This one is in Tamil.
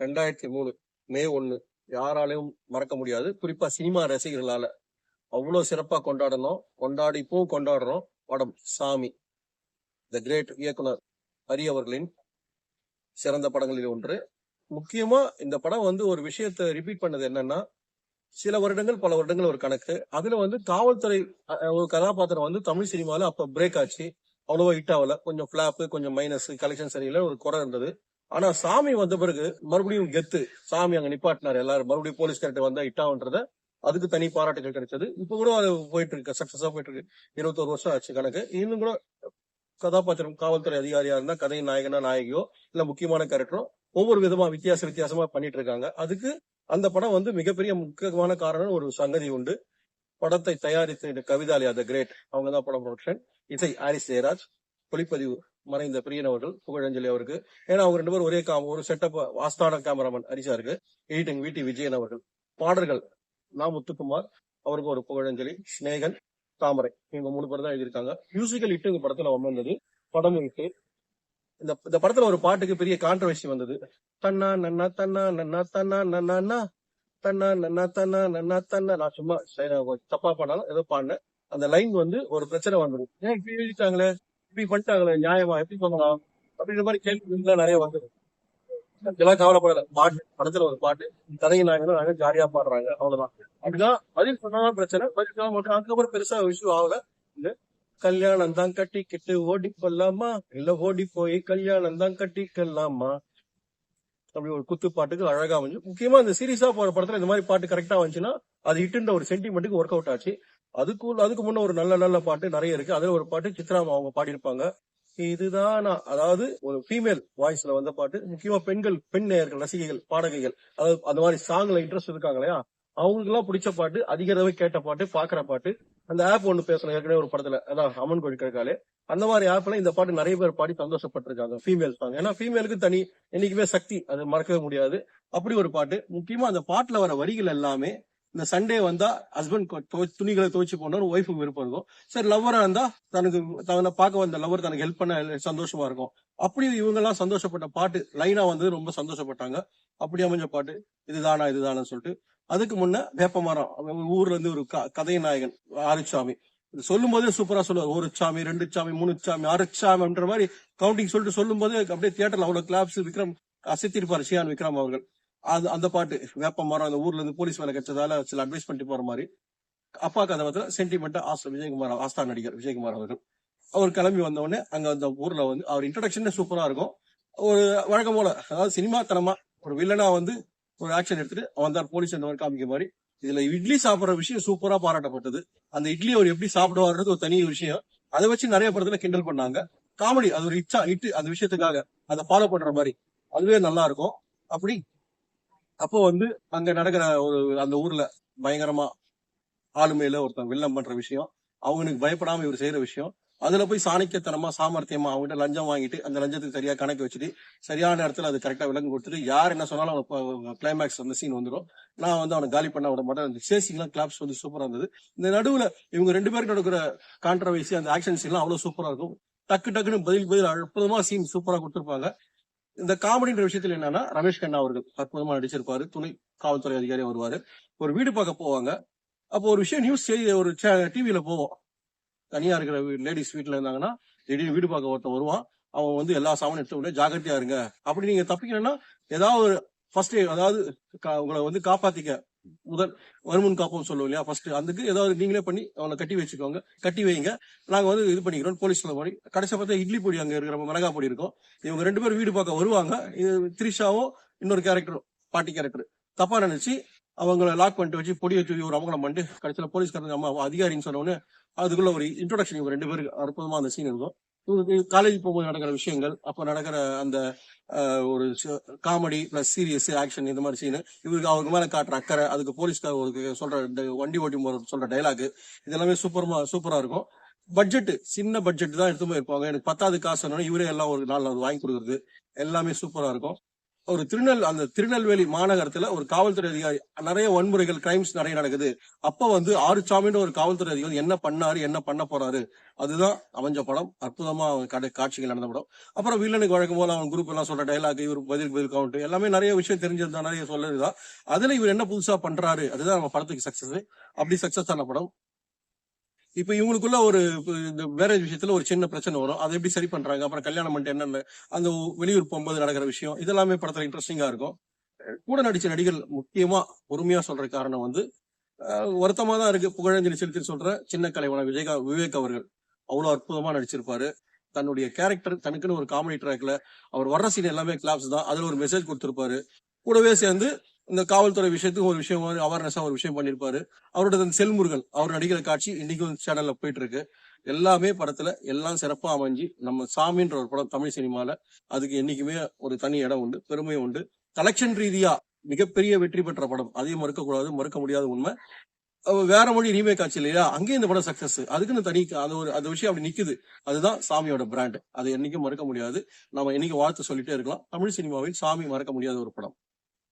ரெண்டாயிரத்தி மூணு மே ஒன்று யாராலையும் மறக்க முடியாது. குறிப்பாக சினிமா ரசிகர்களால். அவ்வளோ சிறப்பாக கொண்டாடணும். கொண்டாடி இப்பவும் கொண்டாடுறோம். படம் சாமி. த கிரேட் இயக்குனர் ஹரி அவர்களின் சிறந்த படங்களில் ஒன்று. முக்கியமாக இந்த படம் வந்து ஒரு விஷயத்தை ரிப்பீட் பண்ணது என்னன்னா சில வருடங்கள் பல வருடங்கள் ஒரு கணக்கு. அதுல வந்து காவல்துறை ஒரு கதாபாத்திரம் வந்து தமிழ் சினிமாவில் அப்போ பிரேக் ஆச்சு. அவ்வளோவா ஹிட் ஆகல. கொஞ்சம் ஃப்ளாப்பு கொஞ்சம் மைனஸ் கலெக்ஷன் சரியில்லை. ஒரு குறை இருந்தது. ஆனா சாமி வந்த பிறகு மறுபடியும் கெத்து. சாமி அங்க நிப்பாட்டினார் எல்லாரும். மறுபடியும் போலீஸ் கேரக்டர் வந்தா ஹிட் அதுக்கு தனி பாராட்டுகள் கிடைச்சது. இப்ப கூட அது போயிட்டு இருக்கு சக்சஸா போயிட்டு இருக்கு இருபத்தோரு வருஷம் ஆச்சு கணக்கு. இன்னும் கூட கதாபாத்திரம் காவல்துறை அதிகாரியா இருந்தா கதையின் நாயகனா நாயகியோ இல்ல முக்கியமான கேரக்டரோ ஒவ்வொரு விதமா வித்தியாச வித்தியாசமா பண்ணிட்டு இருக்காங்க அதுக்கு அந்த படம் வந்து மிகப்பெரிய முக்கியமான காரணம் ஒரு சங்கதி உண்டு. படத்தை தயாரித்த கவிதாலி த கிரேட் அவங்க தான் படம் ப்ரொடக்ஷன் இசை ஆரிஸ் ஜெயராஜ் ஒளிப்பதிவு மறைந்த பிரியன் அவர்கள் புகழஞ்சலி அவருக்கு. ஏன்னா அவங்க ரெண்டு பேரும் ஒரே காம் ஒரு செட்டப் ஆஸ்தான கேமராமேன் ஹரிசா இருக்கு. எடிட்டிங் விடி விஜயன் அவர்கள். பாடல்கள் நா முத்துக்குமார் அவருக்கு ஒரு புகழஞ்சலி. ஸ்நேகன் தாமரை. இவங்க மூணு பேர் தான் எழுதியிருக்காங்க. மியூசிக்கல் இட்டு இந்த படத்துல வந்தது. படம் இருக்கு. இந்த இந்த படத்துல ஒரு பாட்டுக்கு பெரிய கான்ட்ரவர்சி வந்தது. தன்னா நன்னா தன்னா நன்னா தன்னா நன்னா தன்னா நன்னா தன்னா நன்னா தன்னா. நான் சும்மா சரி, தப்பா பண்ணாலும் ஏதோ பாடினேன் அந்த லைன் வந்து ஒரு பிரச்சனை வந்தது. ஏன் இப்படி எழுதிட்டாங்களே? இப்படி பண்ணிட்டாங்களே? நியாயமா? எப்படி சொல்லலாம் அப்படின்ற மாதிரி கேள்வி நிறைய வந்தது. இதெல்லாம் கவலைப்படல. பாட்டு படத்துல ஒரு பாட்டு. கதையை நாயகனும் நாங்க ஜாலியா பாடுறாங்க. அவ்வளவுதான். அப்படிதான் பதில் சொன்னாலும் பிரச்சனை. பதில் சொன்னா மட்டும் அதுக்கப்புறம் பெருசா விஷயம் ஆகல. இந்த கல்யாணம் தான் கட்டிக்கிட்டு ஓடி கொள்ளாமா இல்ல ஓடி போய் கல்யாணம் தான் கட்டிக்கலாமா? அப்படி ஒரு குத்து பாட்டுக்கு அழகா வந்து முக்கியமா இந்த சீரியஸா போற படத்துல இந்த மாதிரி பாட்டு கரெக்டா வந்துச்சுன்னா அது இட்டுன்ற ஒரு சென்டிமெண்ட்டுக்கு ஒர்க் அவுட் ஆச்சு. அதுக்கு அதுக்கு முன்ன ஒரு நல்ல நல்ல பாட்டு நிறைய இருக்கு. அதுல ஒரு பாட்டு சித்ராமா அவங்க பாடியிருப்பாங்க. இதுதான் நான் அதாவது ஒரு ஃபீமேல் வாய்ஸ்ல வந்த பாட்டு. முக்கியமா பெண்கள் பெண் நேயர்கள் ரசிகைகள் பாடகைகள். அதாவது அந்த மாதிரி சாங்ல இன்ட்ரெஸ்ட் இருக்காங்க இல்லையா? அவங்களுக்கு எல்லாம் பிடிச்ச பாட்டு அதிக தடவை கேட்ட பாட்டு பாக்குற பாட்டு. அந்த ஆப் ஒண்ணு பேசணும் ஏற்கனவே ஒரு படத்துல. அதான் அம்மன் கோடி கிழக்காலே. அந்த மாதிரி ஆப்ல இந்த பாட்டு நிறைய பேர் பாடி சந்தோஷப்பட்டிருக்காங்க ஃபீமேல் சாங் ஏன்னா ஃபீமேலுக்கு தனி என்னைக்குமே சக்தி அது மறக்கவே முடியாது. அப்படி ஒரு பாட்டு. முக்கியமா அந்த பாட்டுல வர வரிகள் எல்லாமே இந்த சண்டே வந்தா ஹஸ்பண்ட் துணிகளை துவைச்சு போனோம் ஒய்ஃபுக்கு விருப்பம் இருக்கும். சரி லவ்வரா இருந்தா தனக்கு தன்னை பார்க்க வந்த லவ்வர் தனக்கு ஹெல்ப் பண்ண சந்தோஷமா இருக்கும். அப்படி இவங்க எல்லாம் சந்தோஷப்பட்ட பாட்டு லைனா வந்து ரொம்ப சந்தோஷப்பட்டாங்க. அப்படி அமைஞ்ச பாட்டு இதுதானா இதுதானு சொல்லிட்டு அதுக்கு முன்ன வேப்பமரம் அவங்க ஊர்ல இருந்து ஒரு க- கதை நாயகன் ஆரிச்சாமி சொல்லும் போதே சூப்பரா சொல்லுவார். ஒரு சாமி ரெண்டு சாமி மூணு சாமி ஆறு சாமின்ற மாதிரி கவுண்டிங் சொல்லிட்டு சொல்லும் போது அப்படியே தியேட்டர்ல அவ்வளவு கிளாப்ஸ் விக்ரம் அசைத்திருப்பார் ஷியான் விக்ரம் அவர்கள். அது அந்த பாட்டு வேப்ப மரம் அந்த ஊர்ல இருந்து போலீஸ் வேலை கிடைச்சதால சில அட்வைஸ் பண்ணிட்டு போற மாதிரி அப்பா கதவத்துல சென்டிமெண்டா ஆஸ்தா விஜயகுமார் ஆஸ்தா நடிகர் விஜயகுமார் அவர்கள். அவர் கிளம்பி வந்தவொடனே அங்க அந்த ஊர்ல வந்து அவர் இன்ட்ரடக்ஷன் சூப்பரா இருக்கும். ஒரு வழக்கம் போல அதாவது சினிமாத்தனமா ஒரு வில்லனா வந்து ஒரு ஆக்ஷன் எடுத்துட்டு வந்தார் போலீஸ் அந்த மாதிரி காமிக்க மாதிரி இதுல இட்லி சாப்பிடுற விஷயம் சூப்பரா பாராட்டப்பட்டது. அந்த இட்லி அவர் எப்படி சாப்பிடுவாருன்றது ஒரு தனி விஷயம். அதை வச்சு நிறைய படத்துல கிண்டல் பண்ணாங்க. காமெடி அது ஒரு இச்சா இட்டு அந்த விஷயத்துக்காக அதை ஃபாலோ பண்ற மாதிரி அதுவே நல்லா இருக்கும். அப்படி அப்போ வந்து அங்க நடக்கிற ஒரு அந்த ஊர்ல பயங்கரமா ஆளுமையில ஒருத்தன் வில்லம் பண்ற விஷயம் அவனுக்கு பயப்படாம இவர் செய்யற விஷயம் அதுல போய் சாணிக்கத்தனமா சாமர்த்தியமா அவங்ககிட்ட லஞ்சம் வாங்கிட்டு அந்த லஞ்சத்துக்கு சரியா கணக்கு வச்சுட்டு சரியான இடத்துல அது கரெக்டா விலங்கு கொடுத்துட்டு யார் என்ன சொன்னாலும் கிளைமேக்ஸ் அந்த சீன் வந்துடும் நான் வந்து அவனை காலி பண்ண விட மாட்டேன். அந்த சேசிங்லாம் கிளாப்ஸ் வந்து சூப்பரா இருந்தது. இந்த நடுவுல இவங்க ரெண்டு பேருக்கு நடக்கிற கான்ட்ரவர்சி அந்த ஆக்ஷன் சீன்லாம் அவ்வளவு சூப்பரா இருக்கும். டக்கு டக்குன்னு பதில் பதில் அற்புதமா சீன் சூப்பரா கொடுத்துருப்பாங்க. இந்த காமெடின்ற விஷயத்துல என்னன்னா ரமேஷ் கண்ணா அவர்கள் அற்புதமா நடிச்சிருப்பாரு. துணை காவல்துறை அதிகாரி வருவாரு. ஒரு வீடு பார்க்க போவாங்க. அப்போ ஒரு விஷயம் நியூஸ் செய்தி ஒரு டிவியில போவோம். தனியா இருக்கிற லேடிஸ் வீட்டுல இருந்தாங்கன்னா திடீர்னு வீடு பார்க்க ஒருத்தன் வருவான். அவன் வந்து எல்லா சாமானும் எடுத்து உடனே ஜாகிரதையா இருங்க. அப்படி நீங்க தப்பிக்கணும்னா ஏதாவது ஒரு ஃபர்ஸ்ட் அதாவது கா- உங்களை வந்து காப்பாத்திக்க முதல் வருமுன் காப்போம் சொல்லுவோம் இல்லையா? ஃபர்ஸ்ட் அதுக்கு ஏதாவது நீங்களே பண்ணி அவனை கட்டி வச்சுக்கோங்க. கட்டி வைங்க. நாங்க வந்து இது பண்ணிக்கிறோம். போலீஸ் போய் கடைசி பார்த்தா இட்லி பொடி அங்க இருக்கிற மிளகா பொடி இருக்கும். இவங்க ரெண்டு பேரும் வீடு பார்க்க வருவாங்க. இது த்ரிஷாவும் இன்னொரு கேரக்டரும் பாட்டி கேரக்டர் தப்பா நினைச்சு அவங்கள லாக் பண்ணிட்டு வச்சு பொடியை தூவி ஒரு அமங்கலம் பண்ணிட்டு கடைசியில போலீஸ்காரங்க அம்மா அதிகாரின்னு சொன்ன உடனே அதுக்குள்ள ஒரு இன்ட்ரோடக்ஷன் இவங்க ரெண்டு பேருக்கு. அற்புதமா அந்த சீன் இருக்கும். காலேஜ் போகும்போது நடக்கிற விஷயங்கள் அப்போ நடக்கிற அந்த ஒரு காமெடி பிளஸ் சீரியஸ் ஆக்ஷன் இந்த மாதிரி சீனு இவருக்கு அவங்க மேல காட்டுற அக்கறை அதுக்கு போலீஸ்கார் ஒரு சொல்ற வண்டி ஓட்டி போற சொல்ற டைலாக் இதெல்லாமே சூப்பரமா சூப்பரா இருக்கும். பட்ஜெட் சின்ன பட்ஜெட் தான் எடுத்து போயிருப்பாங்க. எனக்கு பத்தாவது காசு இவரே எல்லாம் ஒரு நாள் வாங்கி கொடுக்குறது எல்லாமே சூப்பரா இருக்கும். ஒரு திருநெல் அந்த திருநெல்வேலி மாநகரத்துல ஒரு காவல்துறை அதிகாரி நிறைய வன்முறைகள் கிரைம்ஸ் நிறைய நடக்குது. அப்ப வந்து ஆறுசாமின்ற ஒரு காவல்துறை அதிகாரி என்ன பண்ணாரு என்ன பண்ண போறாரு அதுதான் அமைஞ்ச படம். அற்புதமா அவங்க கடை காட்சிகள் நடந்த படம் அப்புறம் வில்லனுக்கு வழக்கம் போல அவன் குரூப் எல்லாம் சொல்ற டைலாக் இவர் பதில் பதில் கவுண்ட் எல்லாமே நிறைய விஷயம் தெரிஞ்சிருந்தா நிறைய சொல்லதுதான் அதுல இவர் என்ன புதுசா பண்றாரு அதுதான் நம்ம படத்துக்கு சக்சஸ் அப்படி சக்சஸ் ஆன படம். இப்போ இவங்களுக்குள்ள ஒரு இந்த மேரேஜ் விஷயத்துல ஒரு சின்ன பிரச்சனை வரும். அதை எப்படி சரி பண்றாங்க? அப்புறம் கல்யாணம் பண்ணிட்டு என்னென்ன? அந்த வெளியூர் போகும்போது நடக்கிற விஷயம் இதெல்லாமே படத்துல இன்ட்ரெஸ்டிங்கா இருக்கும். கூட நடிச்ச நடிகர் முக்கியமா பொறுமையா சொல்ற காரணம் வந்து வருத்தமா தான் இருக்கு. புகழஞ்சலி செலுத்தி சொல்ற சின்ன கலைவன விஜயகா விவேக் அவர்கள். அவ்வளவு அற்புதமா நடிச்சிருப்பாரு. தன்னுடைய கேரக்டர் தனக்குன்னு ஒரு காமெடி ட்ராக்ல அவர் வர்ற சீன் எல்லாமே கிளாப்ஸ் தான். அதுல ஒரு மெசேஜ் கொடுத்திருப்பாரு. கூடவே சேர்ந்து இந்த காவல்துறை விஷயத்துக்கு ஒரு விஷயம் அவேர்னஸா ஒரு விஷயம் பண்ணிருப்பாரு. அவரோட செல்முருகன் அவர் நடிக்கிற காட்சி இன்னைக்கும் சேனல்ல போயிட்டு இருக்கு எல்லாமே படத்துல எல்லாம் சிறப்பா அமைஞ்சு நம்ம சாமின்ற ஒரு படம் தமிழ் சினிமால அதுக்கு என்னைக்குமே ஒரு தனி இடம் உண்டு பெருமையும் உண்டு. கலெக்ஷன் ரீதியா மிகப்பெரிய வெற்றி பெற்ற படம். அதையும் மறுக்க கூடாது மறுக்க முடியாத உண்மை. வேற மொழி ரீமேக் ஆச்சு இல்லையா? அங்கேயும் இந்த படம் சக்சஸ் அதுக்குன்னு தனி அது ஒரு அந்த விஷயம் அப்படி நிக்குது. அதுதான் சாமியோட பிராண்ட் அதை என்னைக்கும் மறுக்க முடியாது. நம்ம என்னைக்கு வாழ்த்து சொல்லிட்டே இருக்கலாம். தமிழ் சினிமாவில் சாமி மறக்க முடியாத ஒரு படம்.